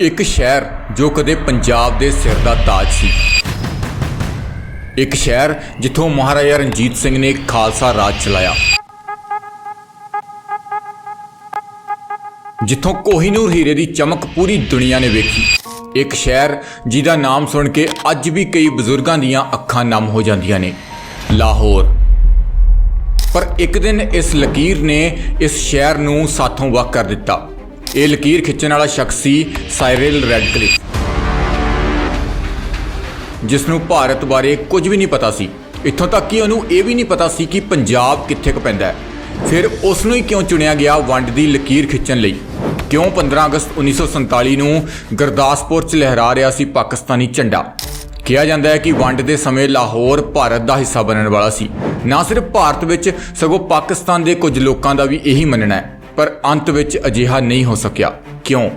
ਇੱਕ ਸ਼ਹਿਰ ਜੋ ਕਦੇ ਪੰਜਾਬ ਦੇ ਸਿਰ ਦਾ ਤਾਜ ਸੀ। ਇੱਕ ਸ਼ਹਿਰ ਜਿੱਥੋਂ ਮਹਾਰਾਜਾ ਰਣਜੀਤ ਸਿੰਘ ਨੇ ਖਾਲਸਾ ਰਾਜ ਚਲਾਇਆ। ਜਿੱਥੋਂ ਕੋਹੀਨੂਰ ਹੀਰੇ ਦੀ ਚਮਕ ਪੂਰੀ ਦੁਨੀਆ ਨੇ ਵੇਖੀ। ਇੱਕ ਸ਼ਹਿਰ ਜਿਹਦਾ ਨਾਮ ਸੁਣ ਕੇ ਅੱਜ ਵੀ ਕਈ ਬਜ਼ੁਰਗਾਂ ਦੀਆਂ ਅੱਖਾਂ ਨਮ ਹੋ ਜਾਂਦੀਆਂ ਨੇ। ਲਾਹੌਰ। ਪਰ ਇੱਕ ਦਿਨ ਇਸ ਲਕੀਰ ਨੇ ਇਸ ਸ਼ਹਿਰ ਨੂੰ ਸਾਥੋਂ ਵੱਖ ਕਰ ਦਿੱਤਾ। ਇਹ ਲਕੀਰ ਖਿੱਚਣ ਵਾਲਾ ਸ਼ਖਸ ਸੀ ਸਾਇਰਲ ਰੈਡਕਲਿਫ। ਜਿਸ ਨੂੰ ਭਾਰਤ ਬਾਰੇ ਕੁਝ ਵੀ ਨਹੀਂ ਪਤਾ ਸੀ। ਇੱਥੋਂ ਤੱਕ ਕਿ ਉਹਨੂੰ ਇਹ ਵੀ ਨਹੀਂ ਪਤਾ ਸੀ ਕਿ ਪੰਜਾਬ ਕਿੱਥੇ ਕੁ ਪੈਂਦਾ ਹੈ। ਫਿਰ ਉਸ ਨੂੰ ਹੀ ਕਿਉਂ ਚੁਣਿਆ ਗਿਆ ਵੰਡ ਦੀ ਲਕੀਰ ਖਿੱਚਣ ਲਈ? ਕਿਉਂ 15 ਅਗਸਤ 1947 ਨੂੰ ਗੁਰਦਾਸਪੁਰ 'ਚ ਲਹਿਰਾ ਰਿਹਾ ਸੀ ਪਾਕਿਸਤਾਨੀ ਝੰਡਾ? ਕਿਹਾ ਜਾਂਦਾ ਹੈ ਕਿ ਵੰਡ ਦੇ ਸਮੇਂ ਲਾਹੌਰ ਭਾਰਤ ਦਾ ਹਿੱਸਾ ਬਣਨ ਵਾਲਾ ਸੀ। ਨਾ ਸਿਰਫ ਭਾਰਤ ਵਿੱਚ, ਸਗੋਂ ਪਾਕਿਸਤਾਨ ਦੇ ਕੁਝ ਲੋਕਾਂ ਦਾ ਵੀ ਇਹੀ ਮੰਨਣਾ ਹੈ। ਪਰ ਅੰਤ ਵਿੱਚ ਅਜਿਹਾ ਨਹੀਂ ਹੋ ਸਕਿਆ। ਕਿਉਂ?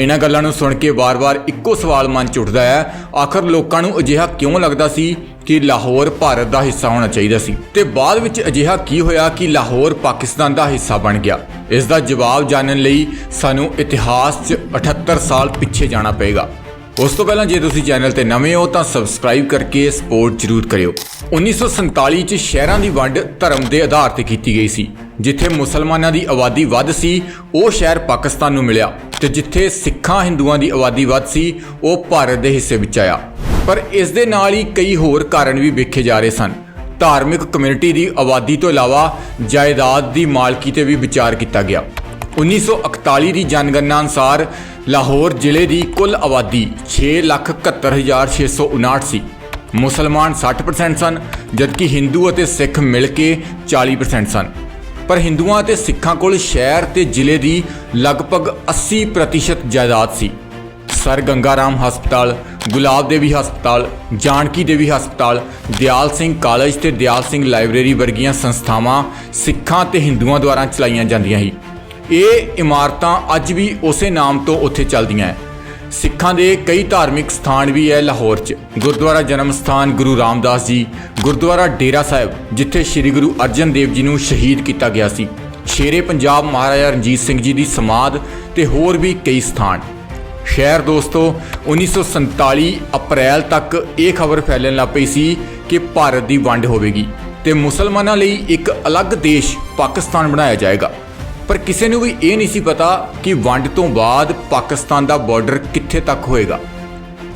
ਇਹਨਾਂ ਗੱਲਾਂ ਨੂੰ ਸੁਣ ਕੇ ਵਾਰ-ਵਾਰ ਇੱਕੋ ਸਵਾਲ ਮਨ 'ਚ ਉੱਠਦਾ ਹੈ, ਆਖਰ ਲੋਕਾਂ ਨੂੰ ਅਜਿਹਾ ਕਿਉਂ ਲੱਗਦਾ ਸੀ ਕਿ ਲਾਹੌਰ ਭਾਰਤ ਦਾ ਹਿੱਸਾ ਹੋਣਾ ਚਾਹੀਦਾ ਸੀ? ਤੇ ਬਾਅਦ ਵਿੱਚ ਅਜਿਹਾ ਕੀ ਹੋਇਆ ਕਿ ਲਾਹੌਰ ਪਾਕਿਸਤਾਨ ਦਾ ਹਿੱਸਾ ਬਣ ਗਿਆ? ਇਸ ਦਾ ਜਵਾਬ ਜਾਣਨ ਲਈ ਸਾਨੂੰ ਇਤਿਹਾਸ 'ਚ 78 ਸਾਲ ਪਿੱਛੇ ਜਾਣਾ ਪਏਗਾ। ਉਸ ਤੋਂ ਪਹਿਲਾਂ ਜੇ ਤੁਸੀਂ ਚੈਨਲ ਤੇ ਨਵੇਂ ਹੋ ਤਾਂ ਸਬਸਕ੍ਰਾਈਬ ਕਰਕੇ ਸਪੋਰਟ ਜ਼ਰੂਰ ਕਰਿਓ। 1947 ਚ ਸ਼ਹਿਰਾਂ ਦੀ ਵੰਡ ਧਰਮ ਦੇ ਆਧਾਰ ਤੇ ਕੀਤੀ ਗਈ ਸੀ। ਜਿੱਥੇ ਮੁਸਲਮਾਨਾਂ ਦੀ ਆਬਾਦੀ ਵੱਧ ਸੀ, ਉਹ ਸ਼ਹਿਰ ਪਾਕਿਸਤਾਨ ਨੂੰ ਮਿਲਿਆ ਤੇ ਜਿੱਥੇ ਸਿੱਖਾਂ ਹਿੰਦੂਆਂ ਦੀ ਆਬਾਦੀ ਵੱਧ ਸੀ, ਉਹ ਭਾਰਤ ਦੇ ਹਿੱਸੇ ਵਿੱਚ ਆਇਆ। ਪਰ ਇਸ ਦੇ ਨਾਲ ਹੀ ਕਈ ਹੋਰ ਕਾਰਨ ਵੀ ਵੇਖੇ ਜਾ ਰਹੇ ਸਨ। ਧਾਰਮਿਕ ਕਮਿਊਨਿਟੀ ਦੀ ਆਬਾਦੀ ਤੋਂ ਇਲਾਵਾ ਜਾਇਦਾਦ ਦੀ ਮਾਲਕੀ ਤੇ ਵੀ ਵਿਚਾਰ ਕੀਤਾ ਗਿਆ। 1941 ਦੀ ਜਨਗਣਨਾ ਅਨੁਸਾਰ ਲਾਹੌਰ ਜ਼ਿਲ੍ਹੇ ਦੀ ਕੁੱਲ ਆਬਾਦੀ 671659 ਸੀ ਮੁਸਲਮਾਨ 60% ਸਨ, ਜਦਕਿ ਹਿੰਦੂ ਅਤੇ ਸਿੱਖ ਮਿਲ ਕੇ 40% ਸਨ। ਪਰ ਹਿੰਦੂਆਂ ਅਤੇ ਸਿੱਖਾਂ ਕੋਲ ਸ਼ਹਿਰ ਤੇ ਜ਼ਿਲ੍ਹੇ ਦੀ ਲਗਭਗ 80% ਜਾਇਦਾਦ ਸੀ। ਸਰ ਗੰਗਾਰਾਮ ਹਸਪਤਾਲ, ਗੁਲਾਬ ਦੇਵੀ ਹਸਪਤਾਲ, ਜਾਨਕੀ ਦੇਵੀ ਹਸਪਤਾਲ, ਦਿਆਲ ਸਿੰਘ ਕਾਲਜ ਤੇ ਦਿਆਲ ਸਿੰਘ ਲਾਇਬ੍ਰੇਰੀ ਵਰਗੀਆਂ ਸੰਸਥਾਵਾਂ ਸਿੱਖਾਂ ਤੇ ਹਿੰਦੂਆਂ ਦੁਆਰਾ ਚਲਾਈਆਂ ਜਾਂਦੀਆਂ ਸੀ। ਇਹ ਇਮਾਰਤਾਂ ਅੱਜ ਵੀ ਉਸੇ ਨਾਮ ਤੋਂ ਉੱਥੇ ਚੱਲਦੀਆਂ ਹੈ। ਸਿੱਖਾਂ ਦੇ ਕਈ ਧਾਰਮਿਕ ਸਥਾਨ ਵੀ ਹੈ ਲਾਹੌਰ 'ਚ। ਗੁਰਦੁਆਰਾ ਜਨਮ ਸਥਾਨ ਗੁਰੂ ਰਾਮਦਾਸ ਜੀ, ਗੁਰਦੁਆਰਾ ਡੇਰਾ ਸਾਹਿਬ, ਜਿੱਥੇ ਸ੍ਰੀ ਗੁਰੂ ਅਰਜਨ ਦੇਵ ਜੀ ਨੂੰ ਸ਼ਹੀਦ ਕੀਤਾ ਗਿਆ ਸੀ। ਸ਼ੇਰੇ ਪੰਜਾਬ ਮਹਾਰਾਜਾ ਰਣਜੀਤ ਸਿੰਘ ਜੀ ਦੀ ਸਮਾਧ ਤੇ ਹੋਰ ਵੀ ਕਈ ਸਥਾਨ। ਸ਼ਹਿਰ ਦੋਸਤੋ 1947 ਅਪ੍ਰੈਲ ਤੱਕ ਇਹ ਖਬਰ ਫੈਲਣ ਲੱਗ ਪਈ ਸੀ ਕਿ ਭਾਰਤ ਦੀ ਵੰਡ ਹੋਵੇਗੀ ਤੇ ਮੁਸਲਮਾਨਾਂ ਲਈ ਇੱਕ ਅਲੱਗ ਦੇਸ਼ ਪਾਕਿਸਤਾਨ ਬਣਾਇਆ ਜਾਏਗਾ। ਪਰ ਕਿਸੇ ਨੂੰ ਵੀ ਇਹ ਨਹੀਂ ਸੀ ਪਤਾ ਕਿ ਵੰਡ ਤੋਂ ਬਾਅਦ ਪਾਕਿਸਤਾਨ ਦਾ ਬਾਰਡਰ ਕਿੱਥੇ ਤੱਕ ਹੋਏਗਾ।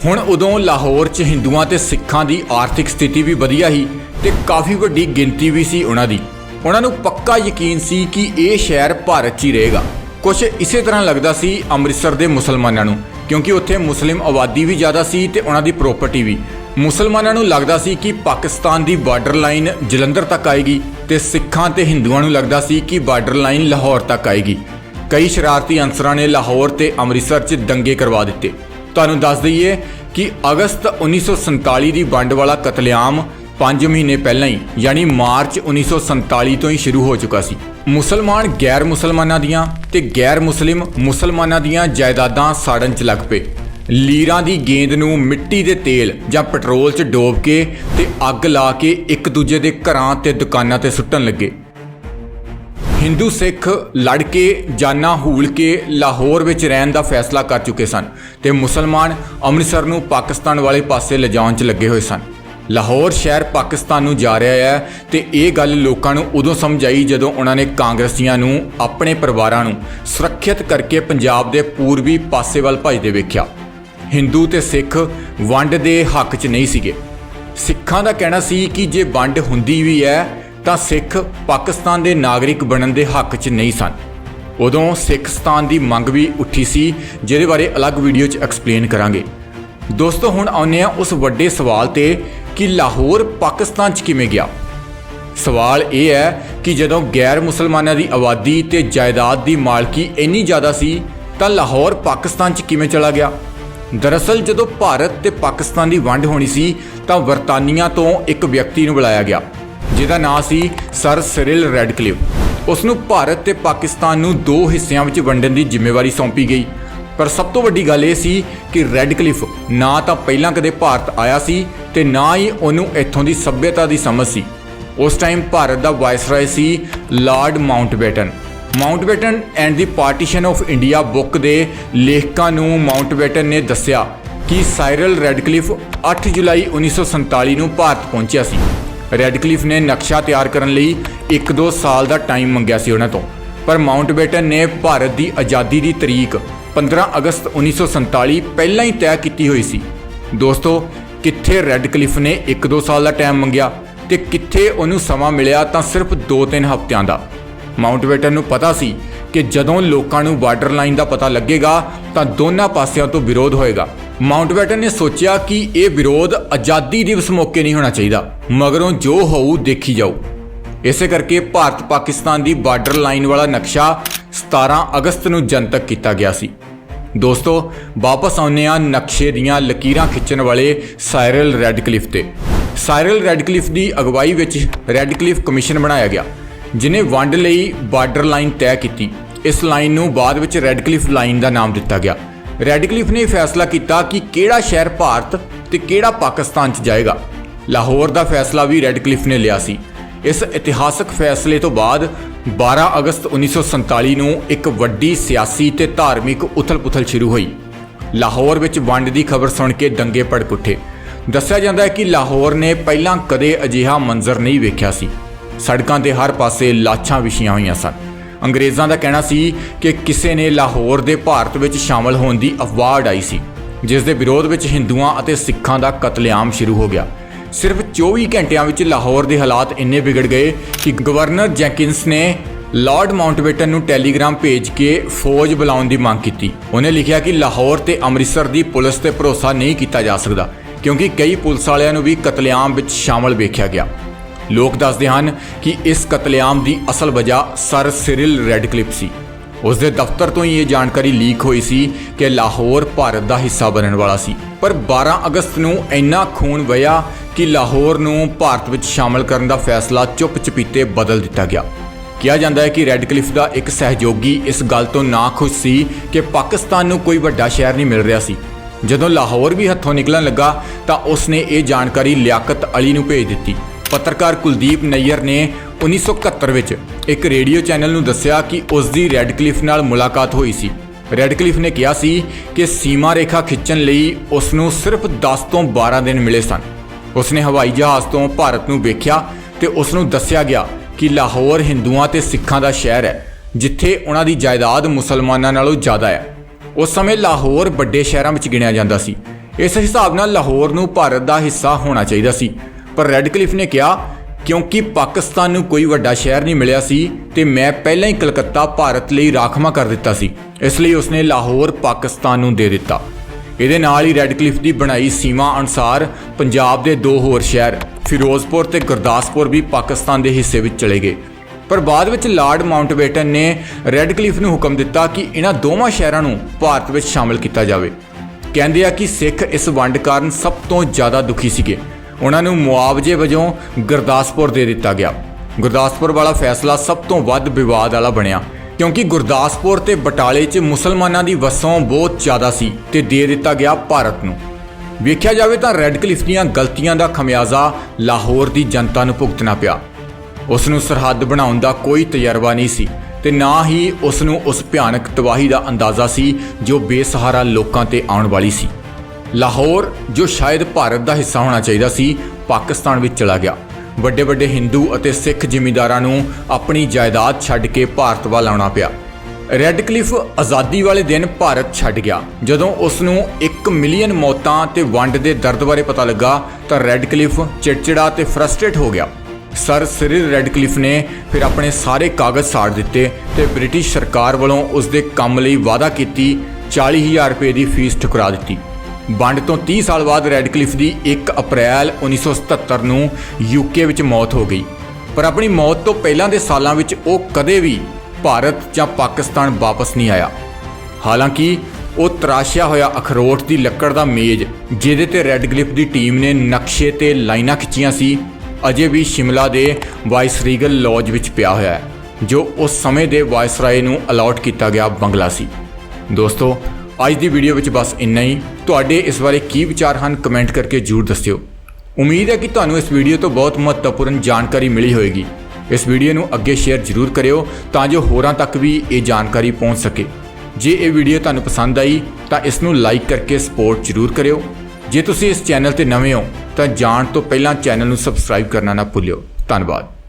ਹੁਣ ਉਦੋਂ ਲਾਹੌਰ 'ਚ ਹਿੰਦੂਆਂ ਤੇ ਸਿੱਖਾਂ ਦੀ ਆਰਥਿਕ ਸਥਿਤੀ ਵੀ ਵਧੀਆ ਸੀ ਤੇ ਕਾਫੀ ਵੱਡੀ ਗਿਣਤੀ ਵੀ ਸੀ ਉਹਨਾਂ ਦੀ। ਉਹਨਾਂ ਨੂੰ ਪੱਕਾ ਯਕੀਨ ਸੀ ਕਿ ਇਹ ਸ਼ਹਿਰ ਭਾਰਤ 'ਚ ਹੀ ਰਹੇਗਾ। ਕੁਝ ਇਸੇ ਤਰ੍ਹਾਂ ਲੱਗਦਾ ਸੀ ਅੰਮ੍ਰਿਤਸਰ ਦੇ ਮੁਸਲਮਾਨਾਂ ਨੂੰ, ਕਿਉਂਕਿ ਉੱਥੇ ਮੁਸਲਿਮ ਆਬਾਦੀ ਵੀ ਜ਼ਿਆਦਾ ਸੀ ਤੇ ਉਹਨਾਂ ਦੀ ਪ੍ਰਾਪਰਟੀ ਵੀ। ਮੁਸਲਮਾਨਾਂ ਨੂੰ ਲੱਗਦਾ ਸੀ ਕਿ ਪਾਕਿਸਤਾਨ ਦੀ ਬਾਰਡਰ ਲਾਈਨ ਜਲੰਧਰ ਤੱਕ ਆਏਗੀ ਤੇ ਸਿੱਖਾਂ ਤੇ ਹਿੰਦੂਆਂ ਨੂੰ ਲੱਗਦਾ ਸੀ ਕਿ ਬਾਰਡਰ ਲਾਈਨ ਲਾਹੌਰ ਤੱਕ ਆਏਗੀ। ਕਈ ਸ਼ਰਾਰਤੀ ਅਨਸਰਾਂ ਨੇ ਲਾਹੌਰ ਤੇ ਅੰਮ੍ਰਿਤਸਰ 'ਚ ਦੰਗੇ ਕਰਵਾ ਦਿੱਤੇ। ਤੁਹਾਨੂੰ ਦੱਸ ਦਈਏ ਕਿ ਅਗਸਤ 1947 ਦੀ ਵੰਡ ਵਾਲਾ ਕਤਲੇਆਮ 5 ਮਹੀਨੇ ਪਹਿਲਾਂ ਹੀ, ਯਾਨੀ ਮਾਰਚ 1947 ਤੋਂ ਹੀ ਸ਼ੁਰੂ ਹੋ ਚੁੱਕਾ ਸੀ। ਮੁਸਲਮਾਨ ਗੈਰ ਮੁਸਲਮਾਨਾਂ ਦੀਆਂ ਤੇ ਗੈਰ ਮੁਸਲਿਮ ਮੁਸਲਮਾਨਾਂ ਦੀਆਂ ਜਾਇਦਾਦਾਂ ਸਾੜਨ 'ਚ ਲੱਗ ਪਏ। ਲੀਰਾਂ ਦੀ ਗੇਂਦ ਨੂੰ ਮਿੱਟੀ ਦੇ ਤੇਲ ਜਾਂ ਪੈਟਰੋਲ 'ਚ ਡੋਬ ਕੇ ਤੇ ਅੱਗ ਲਾ ਕੇ ਇੱਕ ਦੂਜੇ ਦੇ ਘਰਾਂ ਤੇ ਦੁਕਾਨਾਂ ਤੇ ਸੁੱਟਣ ਲੱਗੇ। ਹਿੰਦੂ ਸਿੱਖ ਲੜ ਕੇ ਜਾਨਾਂ ਹੂਲ ਕੇ ਲਾਹੌਰ ਵਿੱਚ ਰਹਿਣ ਦਾ ਫੈਸਲਾ ਕਰ ਚੁੱਕੇ ਸਨ ਤੇ ਮੁਸਲਮਾਨ ਅੰਮ੍ਰਿਤਸਰ ਨੂੰ ਪਾਕਿਸਤਾਨ ਵਾਲੇ ਪਾਸੇ ਲਿਜਾਉਣ 'ਚ ਲੱਗੇ ਹੋਏ ਸਨ। ਲਾਹੌਰ ਸ਼ਹਿਰ ਪਾਕਿਸਤਾਨ ਨੂੰ ਜਾ ਰਿਹਾ ਹੈ ਤੇ ਇਹ ਗੱਲ ਲੋਕਾਂ ਨੂੰ ਉਦੋਂ ਸਮਝ ਆਈ ਜਦੋਂ ਉਹਨਾਂ ਨੇ ਕਾਂਗਰਸੀਆਂ ਨੂੰ ਆਪਣੇ ਪਰਿਵਾਰਾਂ ਨੂੰ ਸੁਰੱਖਿਅਤ ਕਰਕੇ ਪੰਜਾਬ ਦੇ ਪੂਰਬੀ ਪਾਸੇ ਵੱਲ ਭਜਦੇ ਵੇਖਿਆ। ਹਿੰਦੂ ਤੇ ਸਿੱਖ ਵੰਡ ਦੇ ਹੱਕ 'ਚ ਨਹੀਂ ਸੀਗੇ। ਸਿੱਖਾਂ ਦਾ ਕਹਿਣਾ ਸੀ ਕਿ ਜੇ ਵੰਡ ਹੁੰਦੀ ਵੀ ਹੈ, ਤਾਂ ਸਿੱਖ ਪਾਕਿਸਤਾਨ ਦੇ ਨਾਗਰਿਕ ਬਣਨ ਦੇ ਹੱਕ 'ਚ ਨਹੀਂ ਸਨ। ਉਦੋਂ ਸਿੱਖਸਤਾਨ ਦੀ ਮੰਗ ਵੀ ਉੱਠੀ ਸੀ, ਜਿਹਦੇ ਬਾਰੇ ਅਲੱਗ ਵੀਡੀਓ 'ਚ ਐਕਸਪਲੇਨ ਕਰਾਂਗੇ। ਦੋਸਤੋ, ਹੁਣ ਆਉਂਦੇ ਆ ਉਸ ਵੱਡੇ ਸਵਾਲ ਤੇ ਕਿ ਲਾਹੌਰ ਪਾਕਿਸਤਾਨ 'ਚ ਕਿਵੇਂ ਗਿਆ? ਸਵਾਲ ਇਹ ਹੈ ਕਿ ਜਦੋਂ ਗੈਰ ਮੁਸਲਮਾਨਾਂ ਦੀ ਆਬਾਦੀ ਤੇ ਜਾਇਦਾਦ ਦੀ ਮਾਲਕੀ ਇੰਨੀ ਜ਼ਿਆਦਾ ਸੀ, ਤਾਂ ਲਾਹੌਰ ਪਾਕਿਸਤਾਨ 'ਚ ਕਿਵੇਂ ਚਲਾ ਗਿਆ? ਦਰਅਸਲ ਜਦੋਂ ਭਾਰਤ ਤੇ ਪਾਕਿਸਤਾਨ ਦੀ ਵੰਡ ਹੋਣੀ ਸੀ, ਤਾਂ ਵਰਤਾਨੀਆ ਤੋਂ ਇੱਕ ਵਿਅਕਤੀ ਨੂੰ ਬੁਲਾਇਆ ਗਿਆ, ਜਿਹਦਾ ਨਾਂ ਸੀ ਸਰ ਸਿਰਿਲ ਰੈਡਕਲਿਫ। ਉਸ ਨੂੰ ਭਾਰਤ ਤੇ ਪਾਕਿਸਤਾਨ ਨੂੰ ਦੋ ਹਿੱਸਿਆਂ ਵਿੱਚ ਵੰਡਣ ਦੀ ਜ਼ਿੰਮੇਵਾਰੀ ਸੌਂਪੀ ਗਈ। ਪਰ ਸਭ ਤੋਂ ਵੱਡੀ ਗੱਲ ਇਹ ਸੀ ਕਿ ਰੈਡਕਲਿਫ ਨਾ ਤਾਂ ਪਹਿਲਾਂ ਕਦੇ ਭਾਰਤ ਆਇਆ ਸੀ ਤੇ ਨਾ ਹੀ ਉਹਨੂੰ ਇੱਥੋਂ ਦੀ ਸੱਭਿਅਤਾ ਦੀ ਸਮਝ ਸੀ। ਉਸ ਟਾਈਮ ਭਾਰਤ ਦਾ viceroy C lord Mountbatten. Mountbatten and the partition of India book ਦੇ ਲੇਖਕਾਂ ਨੂੰ ਮਾਊਂਟਬੈਟਨ ਨੇ ਦੱਸਿਆ ਕਿ ਸਾਇਰਲ ਰੈਡਕਲਿਫ 8 ਜੁਲਾਈ 1947 ਨੂੰ ਭਾਰਤ ਪਹੁੰਚਿਆ ਸੀ। ਰੈਡਕਲਿਫ ਨੇ ਨਕਸ਼ਾ ਤਿਆਰ ਕਰਨ ਲਈ 1-2 ਸਾਲ ਦਾ ਟਾਈਮ ਮੰਗਿਆ ਸੀ ਉਹਨਾਂ ਤੋਂ। ਪਰ ਮਾਊਂਟਬੈਟਨ ਨੇ ਭਾਰਤ ਦੀ ਆਜ਼ਾਦੀ ਦੀ ਤਰੀਕ 15 ਅਗਸਤ 1947 ਪਹਿਲਾਂ ਹੀ ਤੈਅ ਕੀਤੀ ਹੋਈ ਸੀ। ਦੋਸਤੋ, ਕਿੱਥੇ ਰੈੱਡ ਰੈਡਕਲਿਫ ਨੇ 1-2 ਸਾਲ ਦਾ ਟਾਈਮ ਮੰਗਿਆ ਤੇ ਕਿੱਥੇ ਉਹਨੂੰ ਸਮਾਂ ਮਿਲਿਆ ਤਾਂ ਸਿਰਫ 2-3 ਹਫ਼ਤਿਆਂ ਦਾ। ਮਾਊਂਟਬੈਟਨ ਨੂੰ ਪਤਾ ਸੀ ਕਿ ਜਦੋਂ ਲੋਕਾਂ ਨੂੰ ਬਾਰਡਰ ਲਾਈਨ ਦਾ ਪਤਾ ਲੱਗੇਗਾ, ਤਾਂ ਦੋਨਾਂ ਪਾਸਿਆਂ ਤੋਂ ਵਿਰੋਧ ਹੋਏਗਾ। ਮਾਊਂਟਬੈਟਨ ਨੇ ਸੋਚਿਆ ਕਿ ਇਹ ਵਿਰੋਧ ਆਜ਼ਾਦੀ ਦਿਵਸ ਮੌਕੇ ਨਹੀਂ ਹੋਣਾ ਚਾਹੀਦਾ, ਮਗਰੋਂ ਜੋ ਹੋਊ ਦੇਖੀ ਜਾਊ। ਇਸੇ ਕਰਕੇ ਭਾਰਤ ਪਾਕਿਸਤਾਨ ਦੀ ਬਾਰਡਰ ਲਾਈਨ ਵਾਲਾ ਨਕਸ਼ਾ 17 ਅਗਸਤ ਨੂੰ ਜਨਤਕ ਕੀਤਾ ਗਿਆ ਸੀ। ਦੋਸਤੋ, ਵਾਪਸ ਆਉਂਦੇ ਆ ਨਕਸ਼ੇ ਦੀਆਂ ਲਕੀਰਾਂ ਖਿੱਚਣ ਵਾਲੇ ਸਾਇਰਲ ਰੈਡਕਲਿਫ ਤੇ। ਸਾਇਰਲ ਰੈਡਕਲਿਫ ਦੀ ਅਗਵਾਈ ਵਿੱਚ ਰੈਡਕਲਿਫ ਕਮਿਸ਼ਨ ਬਣਾਇਆ ਗਿਆ। ਜਿਨੇ ਵੰਡ ਲਈ ਬਾਰਡਰ ਲਾਈਨ ਤੈਅ ਕੀਤੀ। ਇਸ ਲਾਈਨ ਨੂੰ ਬਾਅਦ ਵਿੱਚ ਰੈੱਡ ਰੈਡਕਲਿਫ ਲਾਈਨ ਦਾ ਨਾਮ ਦਿੱਤਾ ਗਿਆ। ਰੈੱਡ ਰੈਡਕਲਿਫ ਨੇ ਫੈਸਲਾ ਕੀਤਾ ਕਿ ਕਿਹੜਾ ਸ਼ਹਿਰ ਭਾਰਤ ਤੇ ਕਿਹੜਾ ਪਾਕਿਸਤਾਨ 'ਚ ਜਾਏਗਾ। ਲਾਹੌਰ ਦਾ ਫੈਸਲਾ ਵੀ ਰੈੱਡ ਰੈਡਕਲਿਫ ਨੇ ਲਿਆ ਸੀ। ਇਸ ਇਤਿਹਾਸਕ ਫੈਸਲੇ ਤੋਂ ਬਾਅਦ 12 ਅਗਸਤ 1947 ਨੂੰ ਇੱਕ ਵੱਡੀ ਸਿਆਸੀ ਤੇ ਧਾਰਮਿਕ ਉਥਲ-ਪੁਥਲ ਸ਼ੁਰੂ ਹੋਈ। ਲਾਹੌਰ ਵਿੱਚ ਵੰਡ ਦੀ ਖਬਰ ਸੁਣ ਕੇ ਦੰਗੇ ਭੜਕ ਉੱਠੇ। ਦੱਸਿਆ ਜਾਂਦਾ ਹੈ ਕਿ ਲਾਹੌਰ ਨੇ ਪਹਿਲਾਂ ਕਦੇ ਅਜਿਹਾ ਮੰਜ਼ਰ ਨਹੀਂ ਵੇਖਿਆ ਸੀ। ਸੜਕਾਂ 'ਤੇ ਹਰ ਪਾਸੇ ਲਾਸ਼ਾਂ ਵਿਛੀਆਂ ਹੋਈਆਂ ਸਨ। ਅੰਗਰੇਜ਼ਾਂ ਦਾ ਕਹਿਣਾ ਸੀ ਕਿ ਕਿਸੇ ਨੇ ਲਾਹੌਰ ਦੇ ਭਾਰਤ ਵਿੱਚ ਸ਼ਾਮਲ ਹੋਣ ਦੀ ਅਫਵਾਹ ਆਈ ਸੀ, ਜਿਸ ਦੇ ਵਿਰੋਧ ਵਿੱਚ ਹਿੰਦੂਆਂ ਅਤੇ ਸਿੱਖਾਂ ਦਾ ਕਤਲੇਆਮ ਸ਼ੁਰੂ ਹੋ ਗਿਆ। ਸਿਰਫ 24 ਘੰਟਿਆਂ ਵਿੱਚ ਲਾਹੌਰ ਦੇ ਹਾਲਾਤ ਇੰਨੇ ਵਿਗੜ ਗਏ ਕਿ ਗਵਰਨਰ ਜੈਕਿੰਸ ਨੇ ਲਾਰਡ ਮਾਊਂਟਬੈਟਨ ਨੂੰ ਟੈਲੀਗ੍ਰਾਮ ਭੇਜ ਕੇ ਫੌਜ ਬੁਲਾਉਣ ਦੀ ਮੰਗ ਕੀਤੀ। ਉਹਨੇ ਲਿਖਿਆ ਕਿ ਲਾਹੌਰ ਤੇ ਅੰਮ੍ਰਿਤਸਰ ਦੀ ਪੁਲਿਸ ਤੇ ਭਰੋਸਾ ਨਹੀਂ ਕੀਤਾ ਜਾ ਸਕਦਾ, ਕਿਉਂਕਿ ਕਈ ਪੁਲਿਸ ਵਾਲਿਆਂ ਨੂੰ ਵੀ ਕਤਲੇਆਮ ਵਿੱਚ ਸ਼ਾਮਲ ਵੇਖਿਆ ਗਿਆ। ਲੋਕ ਦੱਸਦੇ ਹਨ ਕਿ ਇਸ ਕਤਲੇਆਮ ਦੀ ਅਸਲ ਵਜ੍ਹਾ ਸਰ ਸਿਰਿਲ ਰੈਡਕਲਿਫ ਸੀ। ਉਸ ਦੇ ਦਫ਼ਤਰ ਤੋਂ ਹੀ ਇਹ ਜਾਣਕਾਰੀ ਲੀਕ ਹੋਈ ਸੀ ਕਿ ਲਾਹੌਰ ਭਾਰਤ ਦਾ ਹਿੱਸਾ ਬਣਨ ਵਾਲਾ ਸੀ। ਪਰ 12 ਅਗਸਤ ਨੂੰ ਇੰਨਾ ਖੂਨ ਵਹਿਆ ਕਿ ਲਾਹੌਰ ਨੂੰ ਭਾਰਤ ਵਿੱਚ ਸ਼ਾਮਲ ਕਰਨ ਦਾ ਫੈਸਲਾ ਚੁੱਪ ਚਪੀਤੇ ਬਦਲ ਦਿੱਤਾ ਗਿਆ। ਕਿਹਾ ਜਾਂਦਾ ਹੈ ਕਿ ਰੈੱਡ ਰੈਡਕਲਿਫ ਦਾ ਇੱਕ ਸਹਿਯੋਗੀ ਇਸ ਗੱਲ ਤੋਂ ਨਾ ਖੁਸ਼ ਸੀ ਕਿ ਪਾਕਿਸਤਾਨ ਨੂੰ ਕੋਈ ਵੱਡਾ ਸ਼ਹਿਰ ਨਹੀਂ ਮਿਲ ਰਿਹਾ ਸੀ। ਜਦੋਂ ਲਾਹੌਰ ਵੀ ਹੱਥੋਂ ਨਿਕਲਣ ਲੱਗਾ ਤਾਂ ਉਸਨੇ ਇਹ ਜਾਣਕਾਰੀ ਲਿਆਕਤ ਅਲੀ ਨੂੰ ਭੇਜ ਦਿੱਤੀ। ਪੱਤਰਕਾਰ ਕੁਲਦੀਪ ਨਈਅਰ ਨੇ 1971 ਵਿੱਚ ਇੱਕ ਰੇਡੀਓ ਚੈਨਲ ਨੂੰ ਦੱਸਿਆ ਕਿ ਉਸ ਦੀ ਰੈਡਕਲਿਫ ਨਾਲ ਮੁਲਾਕਾਤ ਹੋਈ ਸੀ। ਰੈਡਕਲਿਫ ਨੇ ਕਿਹਾ ਸੀ ਕਿ ਸੀਮਾ ਰੇਖਾ ਖਿੱਚਣ ਲਈ ਉਸ ਨੂੰ ਸਿਰਫ 10 ਤੋਂ 12 ਦਿਨ ਮਿਲੇ ਸਨ। ਉਸ ਨੇ ਹਵਾਈ ਜਹਾਜ਼ ਤੋਂ ਭਾਰਤ ਨੂੰ ਵੇਖਿਆ ਤੇ ਉਸ ਨੂੰ ਦੱਸਿਆ ਗਿਆ ਕਿ ਲਾਹੌਰ ਹਿੰਦੂਆਂ ਤੇ ਸਿੱਖਾਂ ਦਾ ਸ਼ਹਿਰ ਹੈ, ਜਿੱਥੇ ਉਹਨਾਂ ਦੀ ਜਾਇਦਾਦ ਮੁਸਲਮਾਨਾਂ ਨਾਲੋਂ ਜ਼ਿਆਦਾ ਹੈ। ਉਸ ਸਮੇਂ ਲਾਹੌਰ ਵੱਡੇ ਸ਼ਹਿਰਾਂ ਵਿੱਚ ਗਿਣਿਆ ਜਾਂਦਾ ਸੀ। ਇਸ ਹਿਸਾਬ ਨਾਲ ਲਾਹੌਰ ਨੂੰ ਭਾਰਤ ਦਾ ਹਿੱਸਾ ਹੋਣਾ ਚਾਹੀਦਾ ਸੀ। ਪਰ ਰੈਡਕਲਿਫ ਨੇ ਕਿਹਾ, ਕਿਉਂਕਿ ਪਾਕਿਸਤਾਨ ਨੂੰ ਕੋਈ ਵੱਡਾ ਸ਼ਹਿਰ ਨਹੀਂ ਮਿਲਿਆ ਸੀ, ਤੇ ਮੈਂ ਪਹਿਲਾਂ ਹੀ ਕਲਕੱਤਾ ਭਾਰਤ ਲਈ ਰਾਖਵਾਂ ਕਰ ਦਿੱਤਾ ਸੀ। ਇਸ ਲਈ ਉਸਨੇ ਲਾਹੌਰ ਪਾਕਿਸਤਾਨ ਨੂੰ ਦੇ ਦਿੱਤਾ। ਇਹਦੇ ਨਾਲ ਹੀ ਰੈਡਕਲਿਫ ਦੀ ਬਣਾਈ ਸੀਮਾ ਅਨੁਸਾਰ ਪੰਜਾਬ ਦੇ ਦੋ ਹੋਰ ਸ਼ਹਿਰ, ਫਿਰੋਜ਼ਪੁਰ ਤੇ ਗੁਰਦਾਸਪੁਰ ਵੀ ਪਾਕਿਸਤਾਨ ਦੇ ਹਿੱਸੇ ਵਿੱਚ ਚਲੇ ਗਏ। ਪਰ ਬਾਅਦ ਵਿੱਚ ਲਾਰਡ ਮਾਊਂਟਬੈਟਨ ਨੇ ਰੈਡਕਲਿਫ ਨੂੰ ਹੁਕਮ ਦਿੱਤਾ ਕਿ ਇਹਨਾਂ ਦੋਵਾਂ ਸ਼ਹਿਰਾਂ ਨੂੰ ਭਾਰਤ ਵਿੱਚ ਸ਼ਾਮਲ ਕੀਤਾ ਜਾਵੇ। ਕਹਿੰਦੇ ਆ ਕਿ ਸਿੱਖ ਇਸ ਵੰਡ ਕਾਰਨ ਸਭ ਤੋਂ ਜ਼ਿਆਦਾ ਦੁਖੀ ਸੀਗੇ। ਉਹਨਾਂ ਨੂੰ ਮੁਆਵਜ਼ੇ ਵਜੋਂ ਗੁਰਦਾਸਪੁਰ ਦੇ ਦਿੱਤਾ ਗਿਆ। ਗੁਰਦਾਸਪੁਰ ਵਾਲਾ ਫੈਸਲਾ ਸਭ ਤੋਂ ਵੱਧ ਵਿਵਾਦ ਵਾਲਾ ਬਣਿਆ, ਕਿਉਂਕਿ ਗੁਰਦਾਸਪੁਰ ਤੇ ਬਟਾਲੇ 'ਚ ਮੁਸਲਮਾਨਾਂ ਦੀ ਵਸੋਂ ਬਹੁਤ ਜ਼ਿਆਦਾ ਸੀ ਤੇ ਦੇ ਦਿੱਤਾ ਗਿਆ ਭਾਰਤ ਨੂੰ। ਵੇਖਿਆ ਜਾਵੇ ਤਾਂ ਰੈੱਡ ਰੈਡਕਲਿਫ ਦੀਆਂ ਗਲਤੀਆਂ ਦਾ ਖਮਿਆਜ਼ਾ ਲਾਹੌਰ ਦੀ ਜਨਤਾ ਨੂੰ ਭੁਗਤਣਾ ਪਿਆ। ਉਸ ਨੂੰ ਸਰਹੱਦ ਬਣਾਉਣ ਦਾ ਕੋਈ ਤਜਰਬਾ ਨਹੀਂ ਸੀ ਤੇ ਨਾ ਹੀ ਉਸ ਨੂੰ ਉਸ ਭਿਆਨਕ ਤਬਾਹੀ ਦਾ ਅੰਦਾਜ਼ਾ ਸੀ ਜੋ ਬੇਸਹਾਰਾ ਲੋਕਾਂ ਤੇ ਆਉਣ ਵਾਲੀ ਸੀ। ਲਾਹੌਰ, ਜੋ ਸ਼ਾਇਦ ਭਾਰਤ ਦਾ ਹਿੱਸਾ ਹੋਣਾ ਚਾਹੀਦਾ ਸੀ, ਪਾਕਿਸਤਾਨ ਵਿੱਚ ਚਲਾ ਗਿਆ। ਵੱਡੇ ਵੱਡੇ ਹਿੰਦੂ ਅਤੇ ਸਿੱਖ ਜ਼ਿਮੀਂਦਾਰਾਂ ਨੂੰ ਆਪਣੀ ਜਾਇਦਾਦ ਛੱਡ ਕੇ ਭਾਰਤ ਵੱਲ ਆਉਣਾ ਪਿਆ। ਰੈਡਕਲਿਫ ਆਜ਼ਾਦੀ ਵਾਲੇ ਦਿਨ ਭਾਰਤ ਛੱਡ ਗਿਆ। ਜਦੋਂ ਉਸ ਨੂੰ 1 ਮਿਲੀਅਨ ਮੌਤਾਂ ਤੇ ਵੰਡ ਦੇ ਦਰਦ ਬਾਰੇ ਪਤਾ ਲੱਗਾ, ਤਾਂ ਰੈਡਕਲਿਫ ਚਿੜਚਿੜਾ ਤੇ ਫਰਸਟ੍ਰੇਟ ਹੋ ਗਿਆ। ਸਰ ਸਿਰਿਲ ਰੈਡਕਲਿਫ ਨੇ ਫਿਰ ਆਪਣੇ ਸਾਰੇ ਕਾਗਜ਼ ਸਾੜ ਦਿੱਤੇ ਤੇ ਬ੍ਰਿਟਿਸ਼ ਸਰਕਾਰ ਵੱਲੋਂ ਉਸ ਦੇ ਕੰਮ ਲਈ ਵਾਅਦਾ ਕੀਤੀ 40000 ਰੁਪਏ ਦੀ ਫੀਸ ਠੁਕਰਾ ਦਿੱਤੀ। ਵੰਡ ਤੋਂ 30 ਸਾਲ ਬਾਅਦ ਰੈਡਕਲਿਫ ਦੀ 1 ਅਪ੍ਰੈਲ 1977 ਨੂੰ ਯੂਕੇ ਵਿੱਚ ਮੌਤ ਹੋ ਗਈ। ਪਰ ਆਪਣੀ ਮੌਤ ਤੋਂ ਪਹਿਲਾਂ ਦੇ ਸਾਲਾਂ ਵਿੱਚ ਉਹ ਕਦੇ ਵੀ ਭਾਰਤ ਜਾਂ ਪਾਕਿਸਤਾਨ ਵਾਪਸ ਨਹੀਂ ਆਇਆ। ਹਾਲਾਂਕਿ, ਉਹ ਤਰਾਸ਼ਿਆ ਹੋਇਆ ਅਖਰੋਟ ਦੀ ਲੱਕੜ ਦਾ ਮੇਜ਼, ਜਿਹਦੇ ਤੇ ਰੈਡਕਲਿਫ ਦੀ ਟੀਮ ਨੇ ਨਕਸ਼ੇ ਤੇ ਲਾਈਨਾਂ ਖਿੱਚੀਆਂ ਸੀ, ਅਜੇ ਵੀ ਸ਼ਿਮਲਾ ਦੇ ਵਾਇਸਰੀਗਲ ਲੌਜ ਵਿੱਚ ਪਿਆ ਹੋਇਆ ਹੈ, ਜੋ ਉਸ ਸਮੇਂ ਦੇ ਵਾਇਸਰਾਏ ਨੂੰ ਅਲਾਟ ਕੀਤਾ ਗਿਆ ਬੰਗਲਾ ਸੀ। ਦੋਸਤੋ ਅੱਜ ਦੀ ਵੀਡੀਓ ਵਿੱਚ ਬਸ ਇੰਨਾ ਹੀ। ਤੁਹਾਡੇ ਇਸ ਬਾਰੇ ਕੀ ਵਿਚਾਰ ਹਨ ਕਮੈਂਟ ਕਰਕੇ ਜਰੂਰ ਦੱਸਿਓ। ਉਮੀਦ ਹੈ ਕਿ ਤੁਹਾਨੂੰ ਇਸ ਵੀਡੀਓ ਤੋਂ ਬਹੁਤ ਮਹੱਤਵਪੂਰਨ ਜਾਣਕਾਰੀ ਮਿਲੀ ਹੋਵੇਗੀ। ਇਸ ਵੀਡੀਓ ਨੂੰ ਅੱਗੇ ਸ਼ੇਅਰ ਜ਼ਰੂਰ ਕਰਿਓ ਤਾਂ ਜੋ ਹੋਰਾਂ ਤੱਕ ਵੀ ਇਹ ਜਾਣਕਾਰੀ ਪਹੁੰਚ ਸਕੇ। ਜੇ ਇਹ ਵੀਡੀਓ ਤੁਹਾਨੂੰ ਪਸੰਦ ਆਈ ਤਾਂ ਇਸ ਨੂੰ ਲਾਈਕ ਕਰਕੇ ਸਪੋਰਟ ਜ਼ਰੂਰ ਕਰਿਓ। ਜੇ ਤੁਸੀਂ ਇਸ ਚੈਨਲ ਤੇ ਨਵੇਂ ਹੋ ਤਾਂ ਜਾਣ ਤੋਂ ਪਹਿਲਾਂ ਚੈਨਲ ਨੂੰ ਸਬਸਕ੍ਰਾਈਬ ਕਰਨਾ ਨਾ ਭੁੱਲਿਓ। ਧੰਨਵਾਦ।